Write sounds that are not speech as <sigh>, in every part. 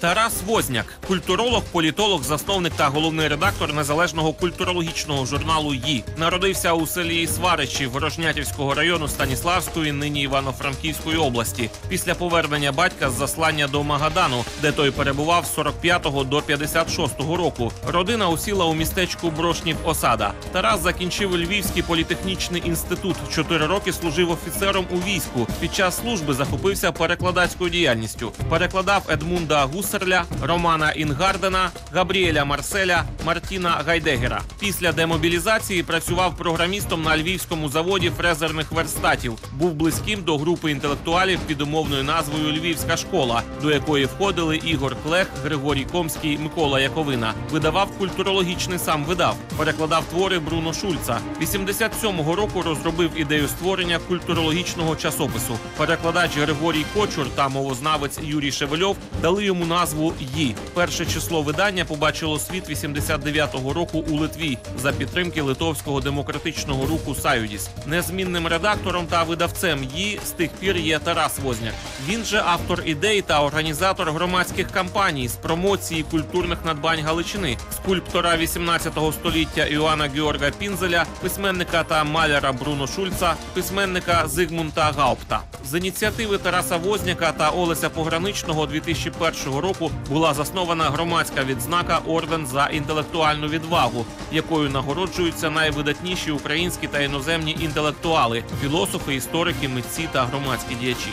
Тарас Возняк, культуролог, політолог, засновник та головний редактор незалежного культурологічного журналу «Ї». Народився у селі Сваричі Ворожнятівського району Станіславської, нині Івано-Франківської області. Після повернення батька з заслання до Магадану, де той перебував з 45-го до 56-го року. Родина усіла у містечку Брошнів Осада. Тарас закінчив Львівський політехнічний інститут. Чотири роки служив офіцером у війську. Під час служби захопився перекладацькою діяльністю. Перекладав Едмунда Гусерля, Романа Інгардена, Габріеля Марселя, Мартіна Гайдегера. Після демобілізації працював програмістом на львівському заводі фрезерних верстатів. Був близьким до групи інтелектуалів під умовною назвою Львівська школа, до якої входили Ігор Клех, Григорій Комський, Микола Яковина. Видавав культурологічний сам видав, перекладав твори Бруно Шульца. 87-го року розробив ідею створення культурологічного часопису. Перекладач Григорій Кочур та мовознавець Юрій Шевельов дали йому назву «Ї». Перше число видання побачило світ 89-го року у Литві за підтримки литовського демократичного руху Саюдіс. Незмінним редактором та видавцем «Ї» з тих пір є Тарас Возняк. Він же автор ідей та організатор громадських кампаній з промоції культурних надбань Галичини, скульптора 18 століття Іоанна Георга Пінзеля, письменника та маляра Бруно Шульца, письменника Зигмунта Гаупта. З ініціативи Тараса Возняка та Олеся Пограничного 2001 року була заснована громадська відзнака Орден за інтелектуальну відвагу, якою нагороджуються найвидатніші українські та іноземні інтелектуали, філософи, історики, митці та громадські діячі.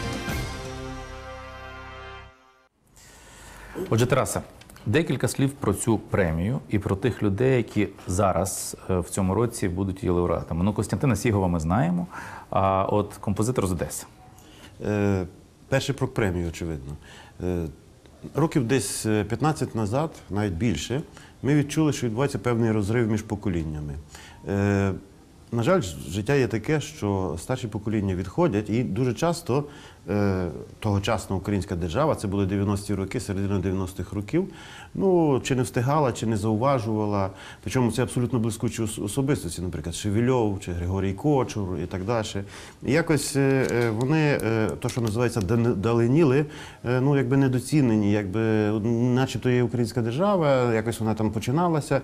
Отже, Тараса, декілька слів про цю премію і про тих людей, які зараз е, в цьому році будуть її лауреатами. Ну, Костянтина Сігова ми знаємо, а от композитор з Одеси. Е, перше про премію, очевидно. Е, років десь е, 15 назад, навіть більше, ми відчули, що відбувається певний розрив між поколіннями. Е, на жаль, життя є таке, що старші покоління відходять, і дуже часто е, тогочасна українська держава, це були 90-ті роки, середина 90-х років, ну чи не встигала, чи не зауважувала. Причому це абсолютно блискучі особистості, наприклад, Шевельов чи Григорій Кочур і так далі. І якось е, е, вони, е, то, що називається, даленіли, ну якби недоцінені, якби начебто є українська держава, якось вона там починалася,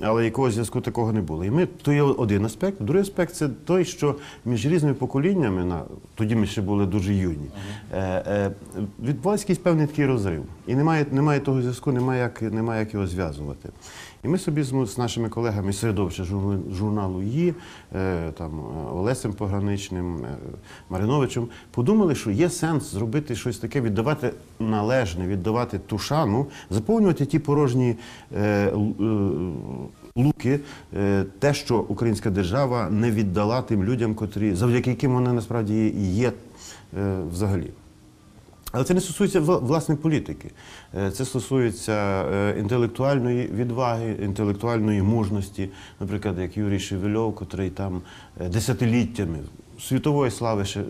але якогось зв'язку такого не було. І ми то є один аспект. Другий аспект це той, що між різними поколіннями, на тоді ми ще були дуже юні, відбувався якийсь певний такий розрив. І немає, немає того зв'язку, немає як, немає як його зв'язувати. І ми собі з, з нашими колегами з середовища журналу ї, е, там е, Олесем Пограничним, е, Мариновичем, подумали, що є сенс зробити щось таке, віддавати належне, віддавати ту шану, заповнювати ті порожні е, е, луки, е, те, що українська держава не віддала тим людям, котрі завдяки яким вона насправді є е, взагалі. Але це не стосується вла- власне політики. Е, Це стосується е, інтелектуальної відваги, інтелектуальної мужності, наприклад, як Юрій Шевельов, котрий там е, десятиліттями світової слави ще.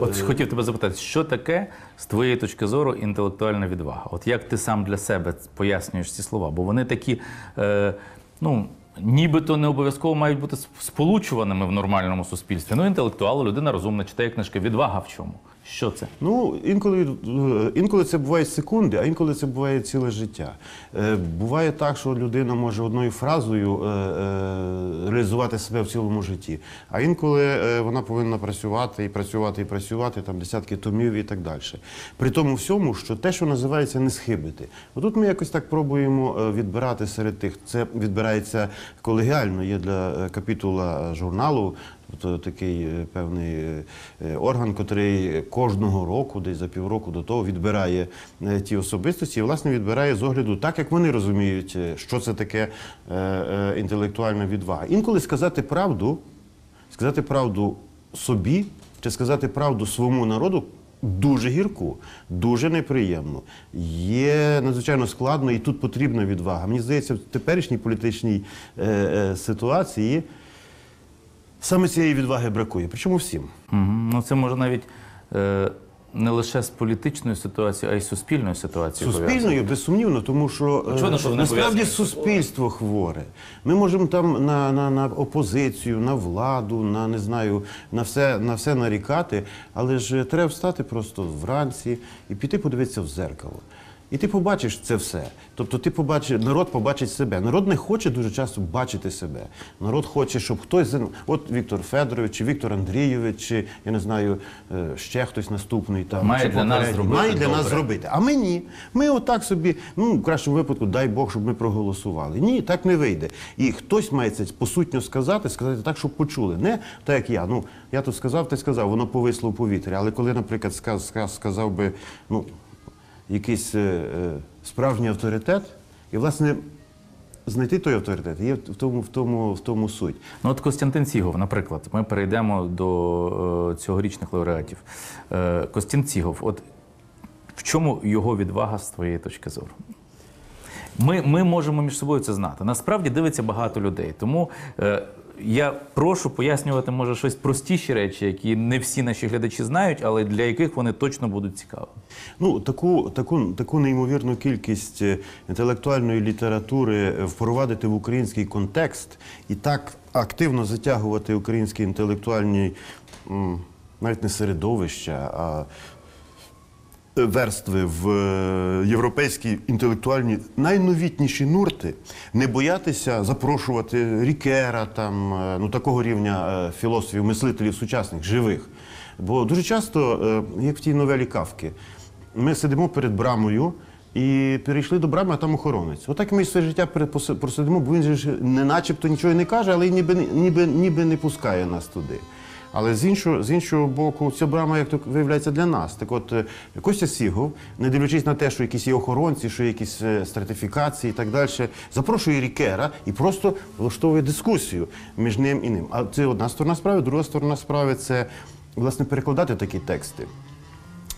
От хотів тебе запитати, що таке з твоєї точки зору інтелектуальна відвага? От як ти сам для себе пояснюєш ці слова? Бо вони такі, е, ну. Нібито не обов'язково мають бути сп- сполучуваними в нормальному суспільстві. Ну, інтелектуал, людина розумна, читає книжки. Відвага в чому? Що це? Ну, інколи, е, інколи це буває секунди, а інколи це буває ціле життя. Е, Буває так, що людина може одною фразою е, е, реалізувати себе в цілому житті. А інколи е, вона повинна працювати і працювати і працювати, там десятки томів і так далі. При тому всьому, що те, що називається не схибити. Отут ми якось так пробуємо е, відбирати серед тих. Це відбирається колегіально, є для е, капітула журналу. Тобто такий певний орган, який кожного року, десь за півроку до того, відбирає е, ті особистості і, власне, відбирає з огляду так, як вони розуміють, е, що це таке е, інтелектуальна відвага. Інколи сказати правду, сказати правду собі чи сказати правду своєму народу. Дуже гірку, дуже неприємно. Є надзвичайно складно, і тут потрібна відвага. Мені здається, в теперішній політичній е, е, ситуації Саме цієї відваги бракує, причому всім. Угу. Ну, це може навіть не лише з політичною ситуацією, а й суспільною ситуацією. пов'язано. Суспільною, безсумнівно, тому що е, Очевидно, що вони насправді пов'язані. суспільство хворе. Ми можемо там на, на, на опозицію, на владу, на не знаю, на все, на все нарікати, але ж треба встати просто вранці і піти подивитися в зеркало. І ти побачиш це все. Тобто ти побачиш, народ побачить себе. Народ не хоче дуже часто бачити себе. Народ хоче, щоб хтось за- от Віктор Федорович, чи Віктор Андрійович, чи я не знаю, е, ще хтось наступний там Має для нас зробити має для нас зробити. А ми ні. Ми отак собі, ну в кращому випадку, дай Бог, щоб ми проголосували. Ні, так не вийде. І хтось має це посутньо сказати, сказати так, щоб почули. Не так, як я. Ну я тут сказав, ти сказав, воно повисло в повітрі. Але коли, наприклад, сказ, сказ- сказав би, ну якийсь е, е, справжній авторитет, і власне. Знайти той авторитет є в тому, в тому, в тому суть. Ну, от Костянтин Цігов, наприклад, ми перейдемо до е, цьогорічних лауреатів. Е, Костян Цігов, от в чому його відвага з твоєї точки зору? Ми, ми можемо між собою це знати. Насправді дивиться багато людей. Тому я прошу пояснювати, може, щось простіші речі, які не всі наші глядачі знають, але для яких вони точно будуть цікаві. Ну, таку, таку, таку неймовірну кількість е, інтелектуальної літератури е, впровадити в український контекст і так активно затягувати українські інтелектуальні навіть не середовища, а верстви в е, європейські інтелектуальні найновітніші нурти, не боятися запрошувати Рікера, там, е, ну, такого рівня е, філософів, мислителів сучасних, живих. Бо дуже часто, як в тій новелі Кавки, ми сидимо перед брамою. І перейшли до брами, а там охоронець. Отак ми все життя просидимо, бо він же не начебто нічого не каже, але ніби, ніби, ніби не пускає нас туди. Але з іншого, з іншого боку, ця брама, як то виявляється, для нас. Так от е, Костя Сігов, не дивлячись на те, що якісь є охоронці, що є якісь е, стратифікації і так далі, запрошує Рікера і просто влаштовує дискусію між ним і ним. А це одна сторона справи, друга сторона справи це власне перекладати такі тексти.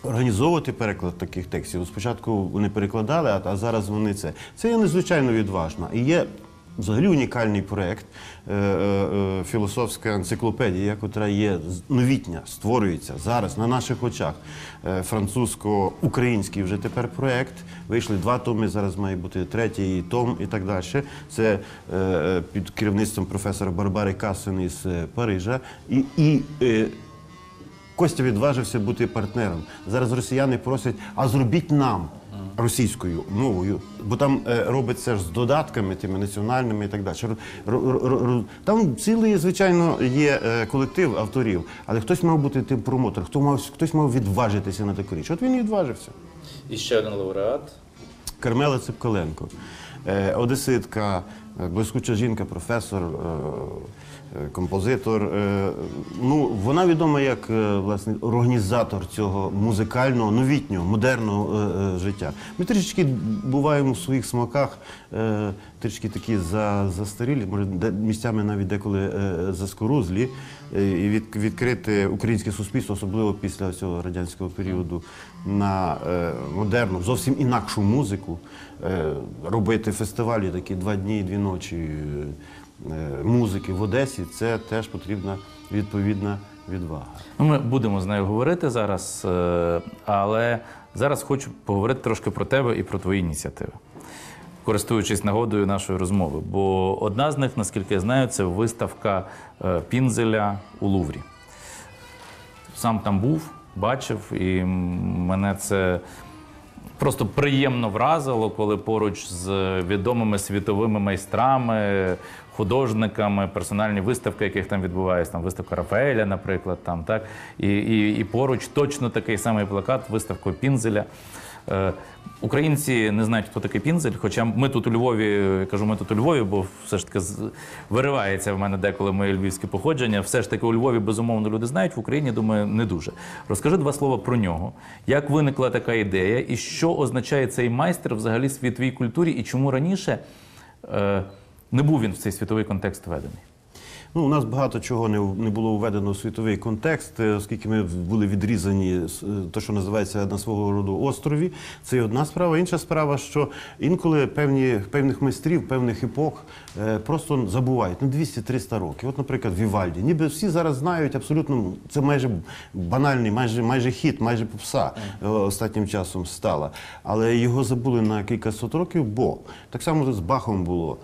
Організовувати переклад таких текстів. Спочатку вони перекладали, а, зараз вони це. Це є надзвичайно відважно. І є взагалі унікальний проєкт, е, е, е, філософська енциклопедія, яка є новітня, створюється зараз на наших очах. Французько-український вже тепер проєкт. Вийшли два томи, зараз має бути третій том і так далі. Це під керівництвом професора Барбари Касен із Парижа. І, і Костя відважився бути партнером. Зараз росіяни просять, а зробіть нам російською мовою, бо там е, робиться ж з додатками тими національними і так далі. Ро- Там цілий, звичайно, є е, колектив авторів, але хтось мав бути тим промотором, хто мав, хтось мав відважитися на таку річ. От він і відважився. І ще один лауреат. Кармела Ципкаленко, е, одеситка, блискуча жінка, професор, композитор. Е, Ну, вона відома як е, власне організатор цього музикального, новітнього, модерного е, життя. Ми трішечки буваємо в своїх смаках, трішки такі за, застарілі, може, місцями навіть деколи заскорузлі. І від, відкрити українське суспільство, особливо після цього радянського періоду, на е, модерну, зовсім інакшу музику, е, робити фестивалі такі два дні і дві ночі музики в Одесі, це теж потрібна відповідна відвага. Ну, ми будемо з нею говорити зараз, е, але зараз хочу поговорити трошки про тебе і про твої ініціативи, користуючись нагодою нашої розмови. Бо одна з них, наскільки я знаю, це виставка е, Пінзеля у Луврі. Сам там був, бачив, і мене це просто приємно вразило, коли поруч з відомими світовими майстрами, художниками, персональні виставки, яких там відбуваються, там виставка Рафаеля, наприклад, там так, і, і, і поруч точно такий самий плакат, виставка Пінзеля. Е, Українці не знають, хто такий пінзель, хоча ми тут у Львові, я кажу, ми тут у Львові, бо все ж таки виривається в мене деколи моє львівське походження. Все ж таки у Львові безумовно люди знають, в Україні, думаю, не дуже. Розкажи два слова про нього. Як виникла така ідея, і що означає цей майстер взагалі світовій культурі, і чому раніше е, не був він в цей світовий контекст введений? Ну, у нас багато чого не, не було введено в світовий контекст, е, оскільки ми були відрізані те, що називається на свого роду острові. Це одна справа. Інша справа, що інколи певні, певних майстрів, певних епох е, просто забувають на 200-300 років. От, наприклад, Вівальді. Ніби всі зараз знають абсолютно, це майже банальний, майже, майже хіт, майже попса е, останнім часом стала. Але його забули на кількасот років, бо так само з Бахом було.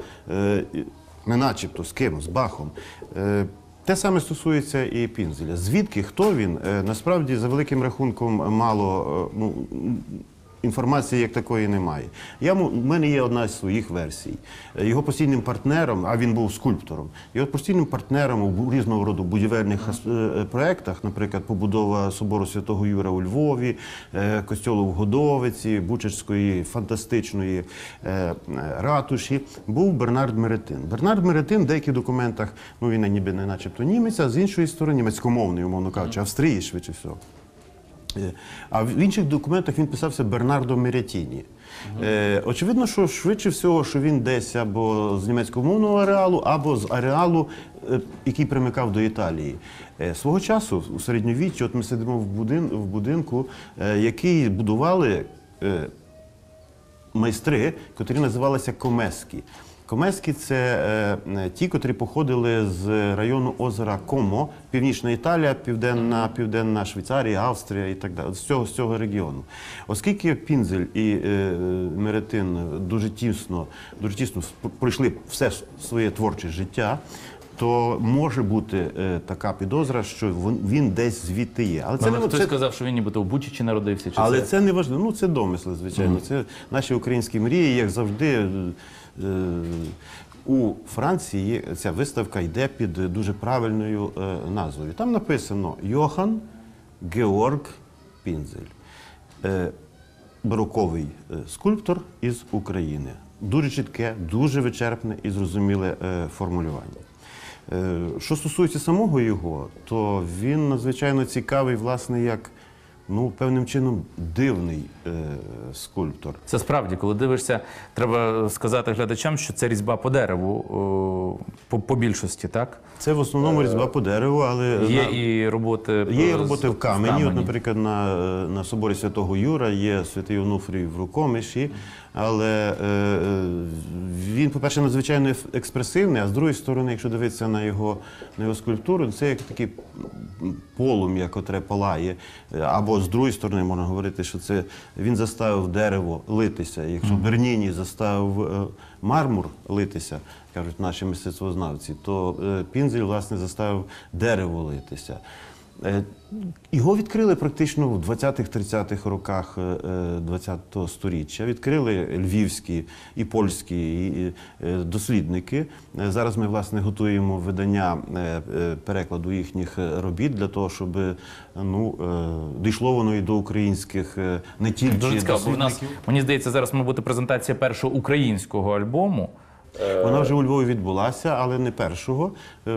Не начебто з ким, з Бахом. Е, Те саме стосується і Пінзеля. Звідки, хто він, е, насправді за великим рахунком мало, е, ну, інформації як такої немає. Я, в мене є одна з своїх версій. Е, Його постійним партнером, а він був скульптором, його постійним партнером у різного роду будівельних е, е, проектах, наприклад, побудова собору Святого Юра у Львові, костьолу в Годовиці, Бучацької фантастичної ратуші, був Бернард Меретин. Бернард Меретин в деяких документах, ну він ніби не начебто німець, а з іншої сторони німецькомовний, умовно кажучи, Австрії швидше всього. Е, А в інших документах він писався Бернардо Мерятіні. Е, очевидно, що швидше всього, що він десь або з німецькомовного ареалу, або з ареалу, е, який примикав до Італії. Свого часу, у середньовіччі, от ми сидимо в, будин, в будинку, який будували. Майстри, котрі називалися комески. Комески це е, е, ті, котрі походили з району озера Комо, Північна Італія, Південна, Південна Швейцарія, Австрія і так далі, з цього, з цього регіону. Оскільки Пінзель і е, Меретин дуже тісно, дуже тісно пройшли все своє творче життя, то може бути е, така підозра, що він, він десь звідти є. Але це Але не хтось це, сказав, що він нібито в Бучичі народився. Чи але це... це не важливо. Ну це домисли, звичайно. Це наші українські мрії, як завжди. е, е, У Франції ця виставка йде під дуже правильною е, назвою. Там написано Йохан Георг Пінзель. Е, бароковий е, скульптор із України. Дуже чітке, дуже вичерпне і зрозуміле е, формулювання. Е, Що стосується самого його, то він надзвичайно цікавий, власне, як ну, певним чином дивний е, скульптор. Це справді, коли дивишся, треба сказати глядачам, що це різьба по дереву о, по, по більшості, так? Це в основному різьба по дереву, але Є на- і роботи. Є і е, роботи з- в камені. От, наприклад, на, е, на соборі Святого Юра є святий Онуфрій в рукомиші, але е, е, він, по-перше, надзвичайно експресивний, а з другої сторони, якщо дивитися на його, на його скульптуру, це як такий полум'я, котре палає. Е, Або з другої сторони можна говорити, що це він заставив дерево литися. Якщо Берніні заставив е, мармур литися, кажуть наші мистецтвознавці, то е, Пінзель, власне, заставив дерево литися. Е, Його відкрили практично в 20-30-х роках е, е, 20-го сторіччя. Відкрили львівські і польські е, дослідники. Е, Зараз ми власне готуємо видання е, е, перекладу їхніх е, робіт для того, щоб е, ну, е, дійшло воно і до українських е, не тільки Дуже цікаво, бо в нас, мені здається, зараз має бути презентація першого українського альбому. Вона вже у Львові відбулася, але не першого. Е,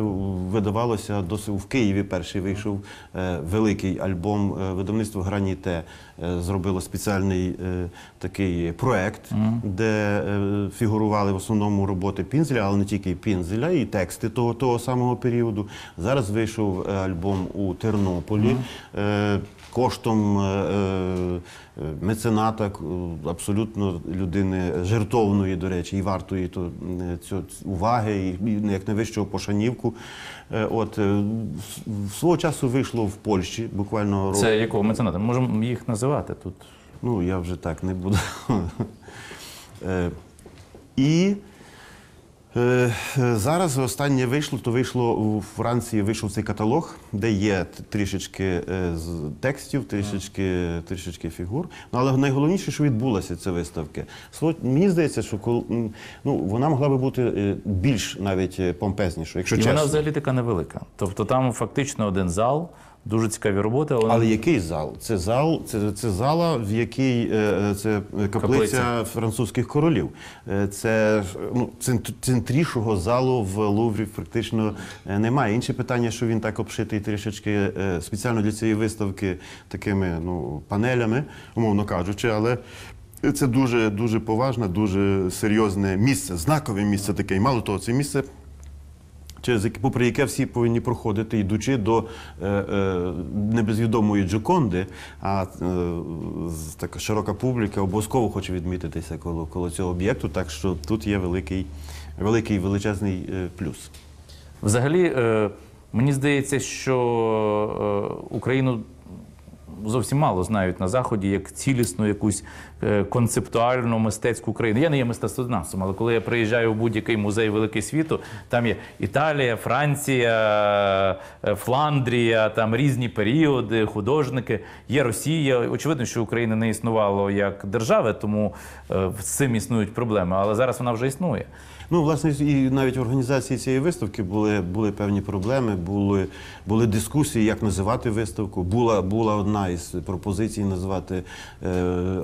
Видавалося досить в Києві. Перший вийшов е, великий альбом. Е, Видавництво Граніте е, зробило спеціальний е, такий проект, де е, фігурували в основному роботи Пінзеля, але не тільки Пінзеля, і тексти того, того самого періоду. Зараз вийшов е, альбом у Тернополі. Е, Коштом е, е, мецената, абсолютно людини жертовної, до речі, і вартої то, е, уваги, і, як найвищого пошанівку. От, свого часу вийшло в Польщі, буквально рок. Це якого мецената? Ми можемо їх називати тут. Ну, я вже так не буду. <laughs> І зараз останнє вийшло, то вийшло у Франції вийшов цей каталог, де є трішечки е, текстів, трішечки, трішечки фігур. Ну, але найголовніше, що відбулася ця виставка. Мені здається, що кол- ну, вона могла би бути е, більш навіть е, помпезнішою, якщо І чесно. вона взагалі така невелика. Тобто там фактично один зал, дуже цікаві роботи. але- Але який зал? Це зал, це, це зала, в якій е, е, це каплиця, Каплиця. французьких королів. Е, Це ну, цент- центрішого залу в Луврі практично немає. Інше питання, що він так обшитий трішечки спеціально для цієї виставки такими ну, панелями, умовно кажучи, але. Це дуже дуже поважне, дуже серйозне місце, знакове місце таке. І мало того, це місце через яке, попри яке всі повинні проходити, йдучи до е, е, небезвідомої Джоконди, а е, така широка публіка обов'язково хоче відмітитися коло, коло цього об'єкту, так що тут є великий, великий величезний е, плюс. Взагалі, е, мені здається, що е, Україну зовсім мало знають на заході як цілісну якусь е, концептуальну мистецьку країну. Я не є мистецтвознавцем, але коли я приїжджаю в будь-який музей великий світу, там є Італія, Франція, е, Фландрія, там різні періоди, художники. Є Росія. Очевидно, що України не існувало як держави, тому е, з цим існують проблеми. Але зараз вона вже існує. Ну, власне, і навіть в організації цієї виставки були, були певні проблеми, були, були дискусії, як називати виставку. Була, була одна із пропозицій назвати е, е,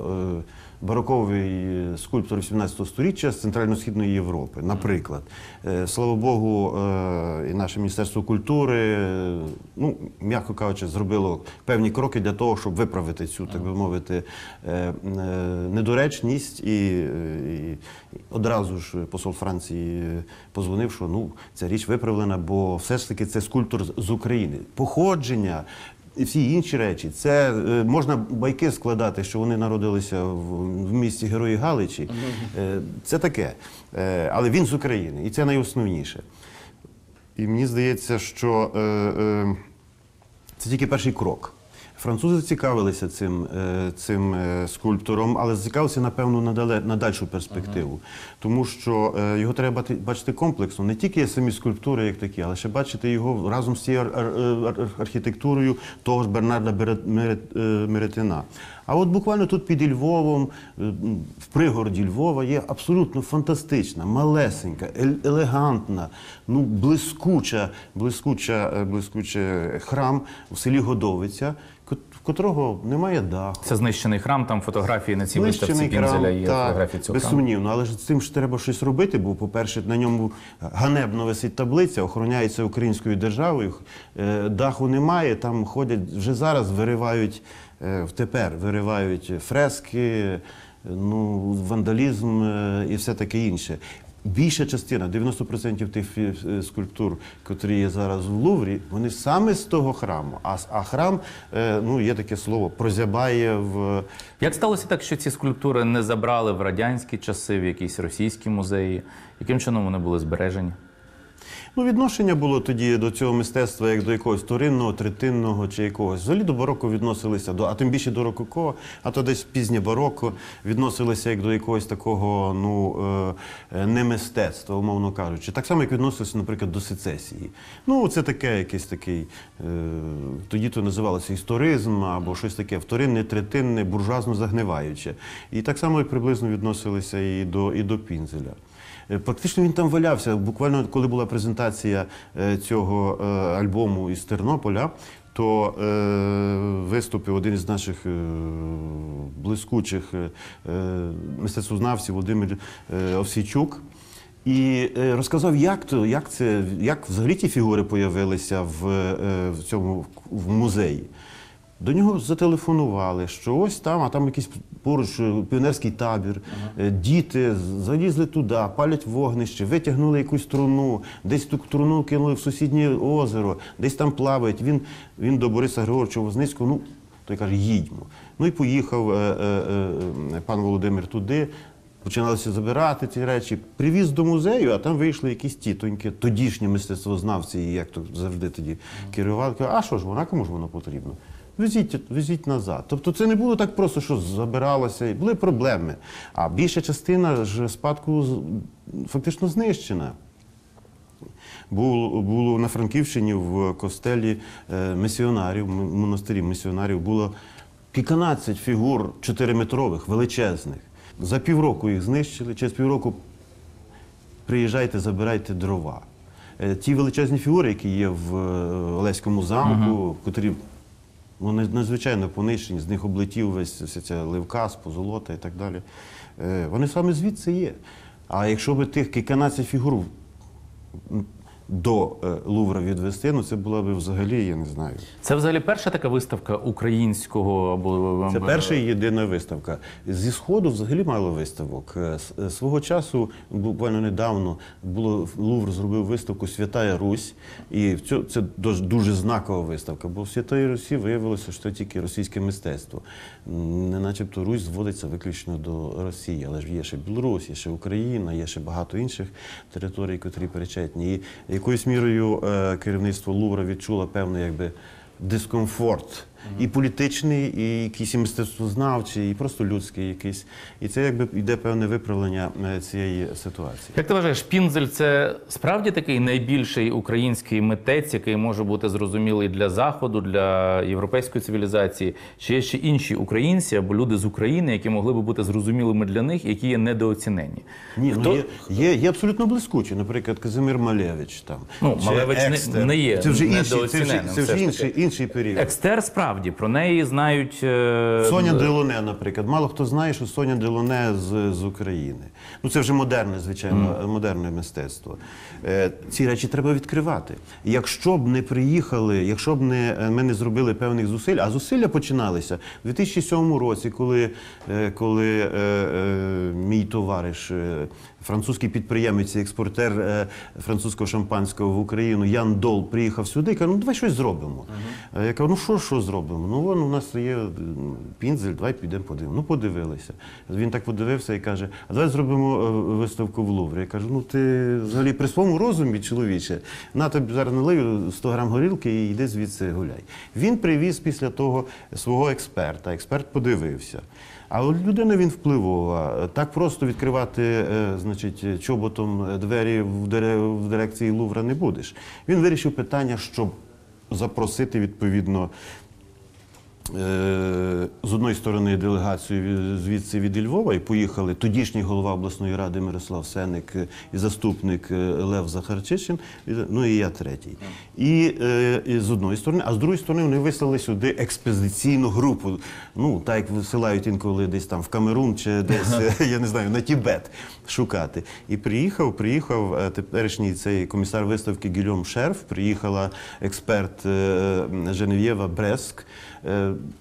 бароковий скульптор 18 століття з Центрально-Східної Європи, наприклад. Е, слава Богу, е, і наше Міністерство культури, е, ну, м'яко кажучи, зробило певні кроки для того, щоб виправити цю, так би мовити, е, е, недоречність. І, е, і одразу ж посол Франції позвонив, що ну, ця річ виправлена, бо все ж таки це скульптор з України. Походження. І всі інші речі, це е, можна байки складати, що вони народилися в, в місті Герої Галичі. Е, це таке. Е, але він з України, і це найосновніше. І мені здається, що е, е, це тільки перший крок. Французи цікавилися цим, е, цим е, скульптором, але зацікавилися, напевно, на, дале, на дальшу перспективу. Тому що е, його треба бачити комплексно, не тільки самі скульптури, як такі, але ще бачити його разом з цією ар- ар- ар- архітектурою того ж Бернарда Меретина. А от буквально тут під Львовом, в пригороді Львова, є абсолютно фантастична, малесенька, елегантна, ну блискуча, блискуча, блискуча храм в селі Годовиця, в котрого немає даху. Це знищений храм, там фотографії на цій виставці Знищений Пінзеля храм, є так, фотографії цього безсумнівно, але ж з цим ж треба щось робити, бо, по-перше, на ньому ганебно висить таблиця, охороняється українською державою, е, даху немає, там ходять, вже зараз виривають, е, втепер виривають фрески, е, ну, вандалізм і все таке інше. Більша частина, 90% тих е, скульптур, котрі є зараз в Луврі, вони саме з того храму. А, а храм, е, ну є таке слово, прозябає в Як сталося так, що ці скульптури не забрали в радянські часи, в якісь російські музеї? Яким чином вони були збережені? Ну, відношення було тоді до цього мистецтва як до якогось вторинного, третинного чи якогось. Взагалі до бароко відносилися, до, а тим більше до рококо, а то десь пізнє бароко відносилися як до якогось такого ну, е, е, не мистецтва, умовно кажучи. Так само, як відносилися, наприклад, до сецесії. Ну, це таке якийсь такий, е, тоді то називалося історизм або щось таке вторинне, третинне, буржуазно загниваюче. І так само приблизно відносилися і до, і до Пінзеля. Е, Практично він там валявся. Буквально, коли була презентація е, цього е, альбому із Тернополя, то е, виступив один із наших е, блискучих е, е, мистецтвознавців Володимир е, Овсійчук. І е, розказав, як то, як це, як взагалі ті фігури появилися в, е, в цьому в музеї. До нього зателефонували, що ось там, а там якийсь поруч е, піонерський табір. Е, Діти залізли туди, палять вогнище, витягнули якусь труну, десь ту труну кинули в сусіднє озеро, десь там плавають. Він, він до Бориса Григоровича Возницького, ну, той каже, їдьмо. Ну і поїхав е, е, е, пан Володимир туди. Починалося забирати ці речі. Привіз до музею, а там вийшли якісь тітоньки, тодішні мистецтвознавці, як то завжди тоді керували. А що ж вона, кому ж воно потрібно? Везіть, везіть назад. Тобто це не було так просто, що забиралося, і були проблеми. А більша частина ж спадку фактично знищена. Було, було на Франківщині в костелі е, місіонарів, монастирі місіонарів було кільканадцять фігур чотириметрових, величезних. За півроку їх знищили, через півроку приїжджайте, забирайте дрова. Е, Ті величезні фігури, які є в е, Олеському замку, котрі ну, надзвичайно понищені, з них облетів весь вся ця ливка, позолота і так далі. Е, Вони саме звідси є. А якщо би тих кільканадцять фігур до е, Лувра відвести, ну це була б взагалі, я не знаю. Це взагалі перша така виставка українського або Це перша і єдина виставка. Зі сходу взагалі мало виставок. Е, е, Свого часу, буквально недавно, було Лувр зробив виставку Святая Русь, і це дуже знакова виставка, бо в Святої Русі виявилося, що це тільки російське мистецтво. Не начебто Русь зводиться виключно до Росії, але ж є ще Білорусь, є ще Україна, є ще багато інших територій, котрі перечетні. І якоюсь мірою е, керівництво Лувра відчуло певний якби дискомфорт І політичний, і якийсь і мистецтвознавчий, і просто людський якийсь. І це якби йде певне виправлення е, цієї ситуації. Як ти вважаєш, Пінзель це справді такий найбільший український митець, який може бути зрозумілий для заходу, для європейської цивілізації? Чи є ще інші українці або люди з України, які могли би бути зрозумілими для них, які є недооцінені? Ні, Хто- ну є, є, є абсолютно блискучі. Наприклад, Казимир Малевич там. Ну, Малевич не- Екстер. не є Це вже інший, це вже, це вже інший, інший період. Екстер справді про неї знають е, Соня Делоне, наприклад. Мало хто знає, що Соня Делоне з, з України. Ну це вже модерне, звичайно, модерне мистецтво. Е, ці речі треба відкривати. Якщо б не приїхали, якщо б не, е, ми не зробили певних зусиль, а зусилля починалися в 2007 році, коли, е, коли е, е, мій товариш, е, французький підприємець, і експортер е, французького шампанського в Україну Ян Дол приїхав сюди і каже, ну давай щось зробимо. А Я кажу, ну що, що зробимо? Ну вон у нас є пінзель, давай підемо подивимося. Ну подивилися. Він так подивився і каже, а давай зробимо е, виставку в Луврі. Я кажу, ну ти взагалі при своєму розумі, чоловіче, на тобі зараз налию 100 грам горілки і йди звідси гуляй. Він привіз після того свого експерта. Експерт подивився. А от людина він впливова. Так просто відкривати, е, значить, чоботом двері в, дире, в дирекції Лувра не будеш. Він вирішив питання, щоб запросити відповідно. Е, З одної сторони делегацію звідси від Львова і поїхали тодішній голова обласної ради Мирослав Сеник е, і заступник е, Лев Захарчишин, ну і я третій. І, і з одної сторони, а з другої сторони вони вислали сюди експедиційну групу. Ну, так як висилають інколи десь там в Камерун чи десь, я не знаю, на Тібет шукати. І приїхав, приїхав теперішній цей комісар виставки Гільом Шерф, приїхала експерт Женев'єва Бреск,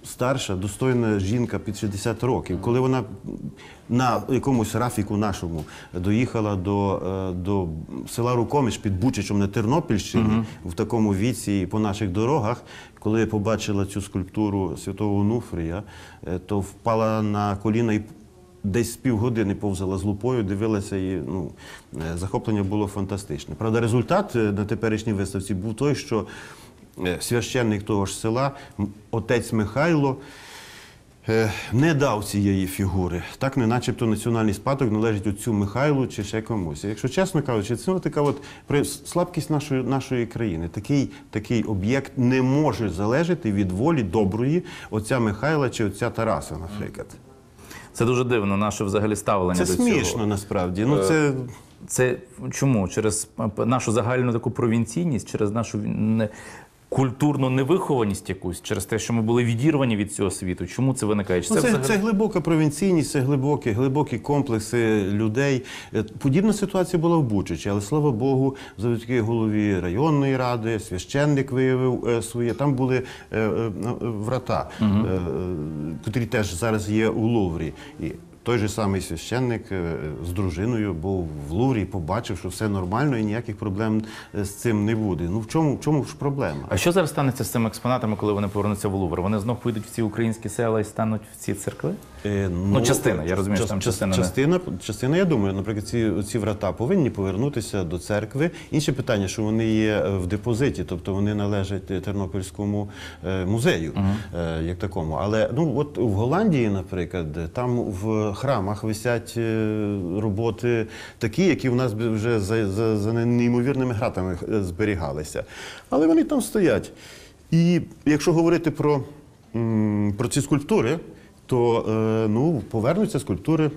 старша, достойна жінка під 60 років. Коли вона на якомусь рафіку нашому доїхала до, е, до села Рукоміш під Бучичем на Тернопільщині в такому віці і по наших дорогах, коли побачила цю скульптуру святого Онуфрія, е, то впала на коліна і десь півгодини повзала з лупою, дивилася і ну, е, захоплення було фантастичне. Правда, результат на теперішній виставці був той, що священник того ж села, отець Михайло, е, не дав цієї фігури. Так, не начебто національний спадок належить оцю Михайлу чи ще комусь. Якщо чесно кажучи, це така от слабкість нашої, нашої країни. Такий, такий об'єкт не може залежати від волі доброї отця Михайла чи отця Тараса, наприклад. Це дуже дивно, наше взагалі ставлення Це до смішно цього. насправді. Ну це Це чому? Через е, нашу загальну таку провінційність, через нашу культурну невихованість якусь, через те, що ми були відірвані від цього світу. Чому це виникає? Чи Ну, це, взагалі- це глибока провінційність, це глибокі, глибокі комплекси людей. Е, Подібна ситуація була в Бучичі, але слава Богу, завдяки голові районної ради, священник виявив е, своє. Там були е, врата, е, котрі теж зараз є у Луврі. Той же самий священник е, з дружиною був в Луврі і побачив, що все нормально і ніяких проблем е, з цим не буде. Ну в чому, в чому ж проблема? А що зараз станеться з цими експонатами, коли вони повернуться в Лувр? Вони знов поїдуть в ці українські села і стануть в ці церкви? Е, Ну, частина, я розумію, що там частина не- Частина, частина, я думаю, наприклад, ці, ці врата повинні повернутися до церкви. Інше питання, що вони є е, в депозиті, тобто вони належать е, Тернопільському е, музею, е, як такому. Але ну от в Голландії, наприклад, там в храмах висять е, роботи такі, які в нас би вже за, за, за неймовірними гратами е, зберігалися. Але вони там стоять. І якщо говорити про, м, про ці скульптури, то е, ну, повернуться скульптури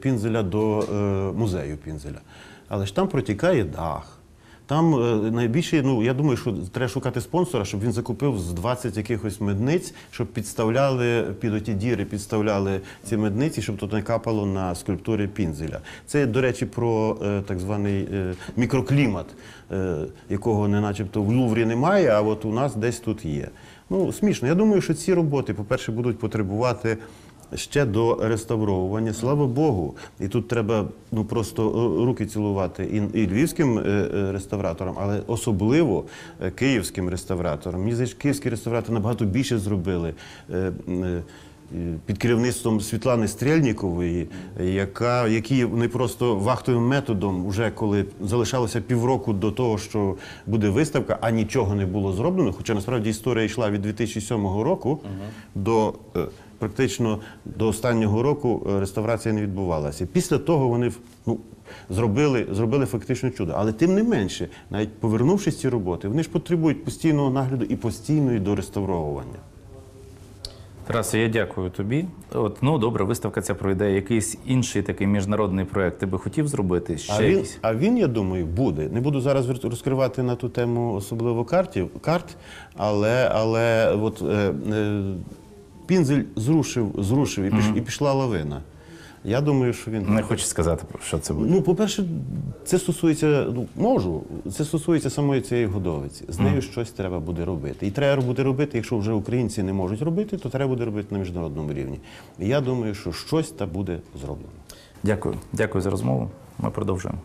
Пінзеля до е, музею Пінзеля. Але ж там протікає дах. Там е, найбільше, ну я думаю, що треба шукати спонсора, щоб він закупив з 20 якихось медниць, щоб підставляли під оті діри, підставляли ці медниці, щоб тут не капало на скульптури Пінзеля. Це, до речі, про так званий мікроклімат, якого не начебто в Луврі немає, а от у нас десь тут є. Ну, смішно. Я думаю, що ці роботи, по-перше, будуть потребувати ще до реставровування. Слава Богу. І тут треба ну, просто е, руки цілувати і, і львівським е, е, реставраторам, але особливо київським реставраторам. Мені здається, київські реставратори набагато більше зробили. Е, е, під керівництвом Світлани Стрельнікової, яка, які вони просто вахтовим методом, вже коли залишалося півроку до того, що буде виставка, а нічого не було зроблено. Хоча насправді історія йшла від 2007 року до е, практично до останнього року е, реставрація не відбувалася. Після того вони ну, зробили, зробили фактично чудо. Але тим не менше, навіть повернувшись ці роботи, вони ж потребують постійного нагляду і постійної дореставровування. Тарасе, я дякую тобі. От, ну добре, виставка ця пройде. Якийсь інший такий міжнародний проект ти би хотів зробити? Ще А він, якийсь? а він, я думаю, буде. Не буду зараз розкривати на ту тему особливо картів, карт, але, але от, е, е, пінзель зрушив, зрушив і, піш, і пішла лавина. Я думаю, що він. Не хоче сказати, про що це буде. Ну, по-перше, це стосується, ну, можу, це стосується самої цієї годовиці. З нею щось треба буде робити. І треба буде робити, якщо вже українці не можуть робити, то треба буде робити на міжнародному рівні. І я думаю, що щось та буде зроблено. Дякую. Дякую за розмову. Ми продовжуємо.